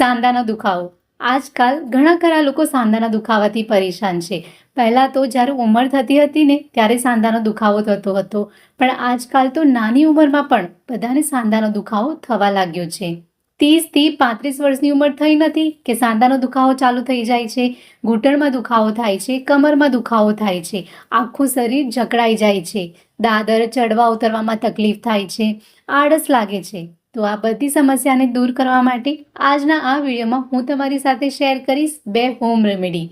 સાંધાનો દુખાવો. આજકાલ ઘણા ખરા લોકો સાંધાના દુખાવાથી પરેશાન છે. પહેલાં તો જ્યારે ઉંમર થતી હતી ને, ત્યારે સાંધાનો દુખાવો થતો હતો. પણ આજકાલ તો નાની ઉંમરમાં પણ બધાને સાંધાનો દુખાવો થવા લાગ્યો છે. ત્રીસથી પાંત્રીસ વર્ષની ઉંમર થઈ નથી કે સાંધાનો દુખાવો ચાલુ થઈ જાય છે, ઘૂંટણમાં દુખાવો થાય છે, કમરમાં દુખાવો થાય છે, આખું શરીર જકડાઈ જાય છે, દાદર ચડવા ઉતરવામાં તકલીફ થાય છે, આળસ લાગે છે. તો આ બધી સમસ્યાને દૂર કરવા માટે આજના આ વિડીયોમાં હું તમારી સાથે શેર કરીશ બે હોમ રેમેડી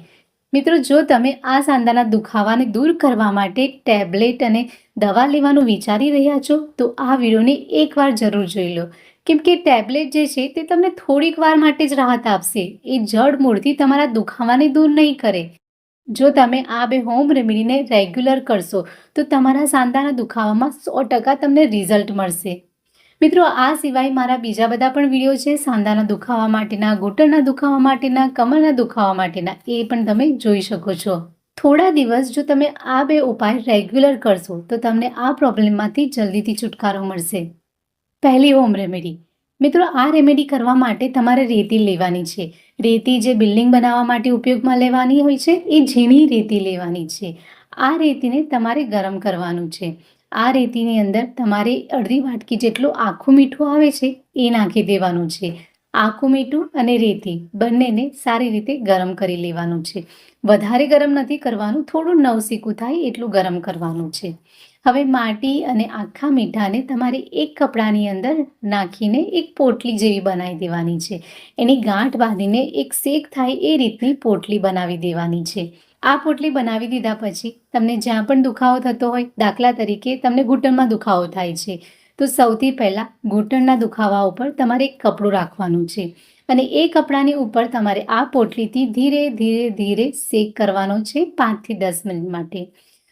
મિત્રો, જો તમે આ સાંધાના દુખાવાને દૂર કરવા માટે ટેબ્લેટ અને દવા લેવાનું વિચારી રહ્યા છો, તો આ વિડીયોને એકવાર જરૂર જોઈ લો. કેમ કે ટેબ્લેટ જે છે તે તમને થોડીક વાર માટે જ રાહત આપશે. એ જડ મૂળથી તમારા દુખાવાને દૂર નહીં કરે. જો તમે આ બે હોમ રેમેડીને રેગ્યુલર કરશો, તો તમારા સાંધાના દુખાવામાં સો ટકા તમને રિઝલ્ટ મળશે. મિત્રો, આ સિવાય મારા બીજા બધા પણ વીડિયો છે, સાંધાના દુખાવા માટેના ઘૂંટણના દુખાવા માટેના, કમરના દુખાવા માટેના, એ પણ તમે જોઈ શકો છો. થોડા દિવસ જો તમે આ બે ઉપાય રેગ્યુલર કરશો, તો તમને આ પ્રોબ્લેમમાંથી જલ્દીથી છુટકારો મળશે. પહેલી હોમ રેમેડી મિત્રો, આ રેમેડી કરવા માટે તમારે રેતી લેવાની છે. રેતી જે બિલ્ડિંગ બનાવવા માટે ઉપયોગમાં લેવાની હોય છે, એ ઝીણી રેતી લેવાની છે. આ રેતીને તમારે ગરમ કરવાનું છે. આ રેતીની અંદર તમારે અડધી વાટકી જેટલું આખું મીઠું આવે છે, એ નાખી દેવાનું છે. આખું મીઠું અને રેતી બંનેને સારી રીતે ગરમ કરી લેવાનું છે. વધારે ગરમ નથી કરવાનું, થોડું નવસીકું થાય એટલું ગરમ કરવાનું છે. હવે માટી અને આખા મીઠાને તમારે એક કપડાની અંદર નાખીને એક પોટલી જેવી બનાવી દેવાની છે. એની ગાંઠ બાંધીને એક શેક થાય એ રીતની પોટલી બનાવી દેવાની છે. આ પોટલી બનાવી દીધા પછી તમને જ્યાં પણ દુખાવો થતો હોય, દાખલા તરીકે તમને ઘૂંટણમાં દુખાવો થાય છે, તો સૌથી પહેલાં ઘૂંટણના દુખાવા ઉપર તમારે એક કપડું રાખવાનું છે અને એ કપડાની ઉપર તમારે આ પોટલીથી ધીરે ધીરે ધીરે શેક કરવાનો છે પાંચથી દસ મિનિટ માટે.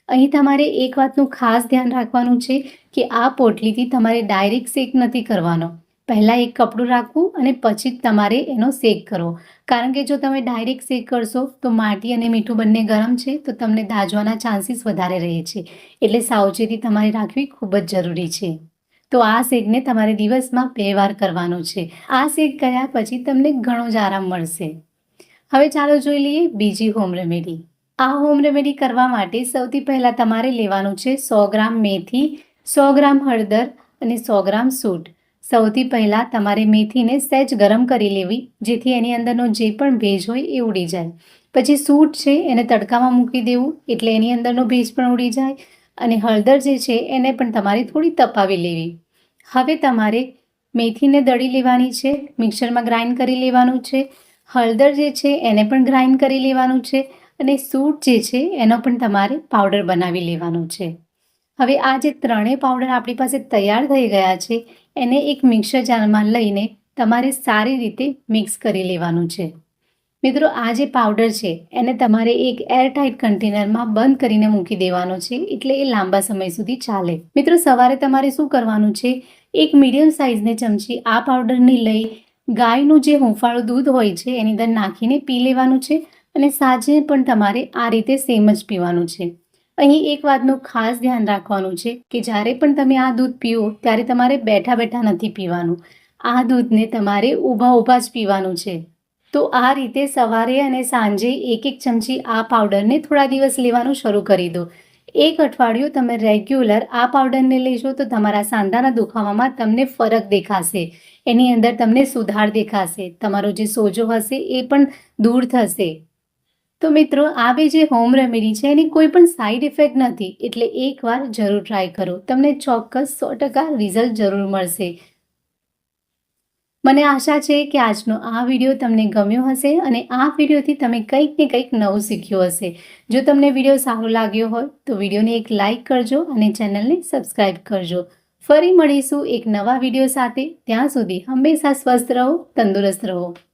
અહીં તમારે એક વાતનું ખાસ ધ્યાન રાખવાનું છે કે આ પોટલીથી તમારે ડાયરેક્ટ શેક નથી કરવાનો. પહેલાં એક કપડું રાખવું અને પછી જ તમારે એનો શેક કરવો. કારણ કે જો તમે ડાયરેક્ટ શેક કરશો, તો માટી અને મીઠું બંને ગરમ છે, તો તમને દાજવાના ચાન્સીસ વધારે રહે છે. એટલે સાવચેતી તમારે રાખવી ખૂબ જ જરૂરી છે. તો આ શેકને તમારે દિવસમાં બે વાર કરવાનો છે. આ શેક કર્યા પછી તમને ઘણો જ આરામ મળશે. હવે ચાલો જોઈ લઈએ બીજી હોમ રેમેડી આ હોમ રેમેડી કરવા માટે સૌથી પહેલાં તમારે લેવાનું છે સો ગ્રામ મેથી, સો ગ્રામ હળદર અને સો ગ્રામ સૂટ. સૌથી પહેલાં તમારે મેથીને સહેજ ગરમ કરી લેવી, જેથી એની અંદરનો જે પણ ભેજ હોય એ ઉડી જાય. પછી સૂટ છે એને તડકામાં મૂકી દેવું, એટલે એની અંદરનો ભેજ પણ ઉડી જાય અને હળદર જે છે એને પણ તમારે થોડી તપાવી લેવી. હવે તમારે મેથીને દળી લેવાની છે, મિક્સરમાં ગ્રાઇન્ડ કરી લેવાનું છે. હળદર જે છે એને પણ ગ્રાઇન્ડ કરી લેવાનું છે અને સૂટ જે છે એનો પણ તમારે પાવડર બનાવી લેવાનો છે. હવે આ જે ત્રણેય પાવડર આપણી પાસે તૈયાર થઈ ગયા છે એને એક મિક્સર જારમાં લઈને તમારે સારી રીતે મિક્સ કરી લેવાનું છે. મિત્રો, આ જે પાવડર છે, એને તમારે એક એરટાઇટ કન્ટેનરમાં બંધ કરીને મૂકી દેવાનો છે, એટલે એ લાંબા સમય સુધી ચાલે. મિત્રો, સવારે તમારે શું કરવાનું છે, એક મીડિયમ સાઇઝની ચમચી આ પાવડરની લઈ ગાયનું જે હુંફાળું દૂધ હોય છે, એની અંદર નાખીને પી લેવાનું છે અને સાંજે પણ તમારે આ રીતે સેમ જ પીવાનું છે. અહીં એક વાતનું ખાસ ધ્યાન રાખવાનું છે કે જ્યારે પણ તમે આ દૂધ પીઓ, ત્યારે તમારે બેઠા બેઠા નથી પીવાનું. આ દૂધને તમારે ઊભા ઊભા જ પીવાનું છે. તો આ રીતે સવારે અને સાંજે એક એક ચમચી આ પાવડરને થોડા દિવસ લેવાનું શરૂ કરી દો. એક અઠવાડિયું તમે રેગ્યુલર આ પાવડરને લેશો તો તમારા સાંધાના દુખાવામાં તમને ફરક દેખાશે. એની અંદર તમને સુધાર દેખાશે. તમારો જે સોજો હશે એ પણ દૂર થશે. તો મિત્રો આ બે જે હોમ રેમેડી છે, એની કોઈ પણ સાઈડ ઇફેક્ટ નથી. એટલે એકવાર જરૂર ટ્રાય કરો. તમને ચોક્કસ સો ટકા રિઝલ્ટ જરૂર મળશે. મને આશા છે કે આજનો આ વીડિયો તમને ગમ્યો હશે અને આ વિડીયોથી તમે કંઈક ને કંઈક નવું શીખ્યું હશે. જો તમને વીડિયો સારો લાગ્યો હોય, તો વિડીયોને એક લાઇક કરજો અને ચેનલને સબસ્ક્રાઈબ કરજો. ફરી મળીશું એક નવા વીડિયો સાથે. ત્યાં સુધી હંમેશા સ્વસ્થ રહો, તંદુરસ્ત રહો.